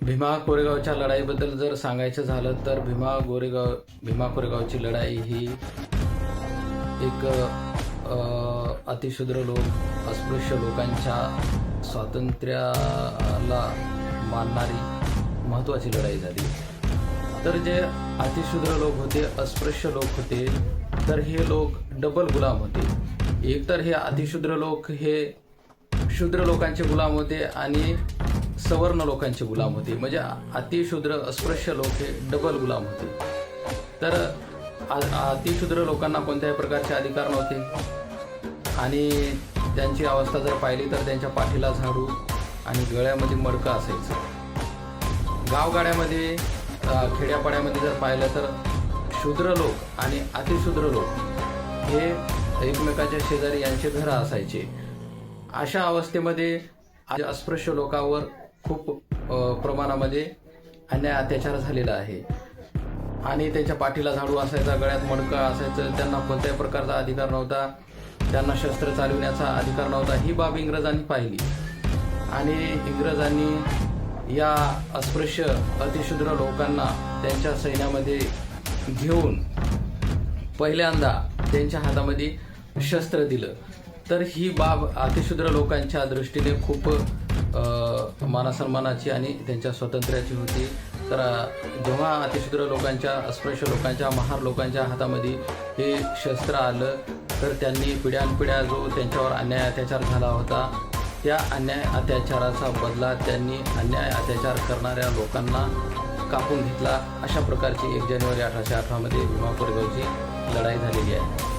भीमा कोरेगावच्या लढाईबद्दल जर सांगायचं झालं तर भीमा गोरेगाव भीमा कोरेगावची लढाई ही एक अतिशूद्र लोक अस्पृश्य लोकांच्या स्वातंत्र्याला मानणारी महत्त्वाची लढाई झाली. तर जे अतिशूद्र लोक होते अस्पृश्य लोक होते तर हे लोक डबल गुलाम होते. एकतर हे अतिशूद्र लोक हे शूद्र लोकांचे गुलाम होते आणि सवर्ण लोकांचे गुलाम होते. म्हणजे अतिशूद्र अस्पृश्य लोक हे डबल गुलाम होते. तर अतिशूद्र लोकांना कोणत्याही प्रकारचे अधिकार नव्हते. आणि त्यांची अवस्था जर पाहिली तर त्यांच्या पाठीला झाडू आणि गळ्यामध्ये मडकं असायचं. गावगाड्यामध्ये खेड्यापाड्यामध्ये जर पाहिलं तर शूद्र लोक आणि अतिशूद्र लोक हे एकमेकाच्या शेजारी यांचे घरं असायचे. अशा अवस्थेमध्ये आज अस्पृश्य लोकांवर खूप प्रमाणामध्ये अन्याय अत्याचार झालेला आहे. आणि त्यांच्या पाठीला झाडू असायचा गळ्यात मडकं असायचं त्यांना कोणत्याही प्रकारचा अधिकार नव्हता त्यांना शस्त्र चालविण्याचा अधिकार नव्हता ही बाब इंग्रजांनी पाहिली. आणि इंग्रजांनी या अस्पृश्य अतिशूद्र लोकांना त्यांच्या सैन्यामध्ये घेऊन पहिल्यांदा त्यांच्या हातामध्ये शस्त्र दिलं. तर ही बाब अतिशूद्र लोकांच्या दृष्टीने खूप मानसन्मानाची आणि त्यांच्या स्वातंत्र्याची होती. तर जेव्हा अतिशूद्र लोकांच्या अस्पृश्य लोकांच्या महार लोकांच्या हातामध्ये हे शस्त्र आलं तर त्यांनी पिढ्यानपिढ्या जो त्यांच्यावर अन्याय अत्याचार झाला होता त्या अन्याय अत्याचाराचा बदला त्यांनी अन्याय अत्याचार करणाऱ्या लोकांना कापून घेतला. अशा प्रकारची एक जानेवारी अठराशे अठरामध्ये भीमा कोरेगावची लढाई झालेली आहे.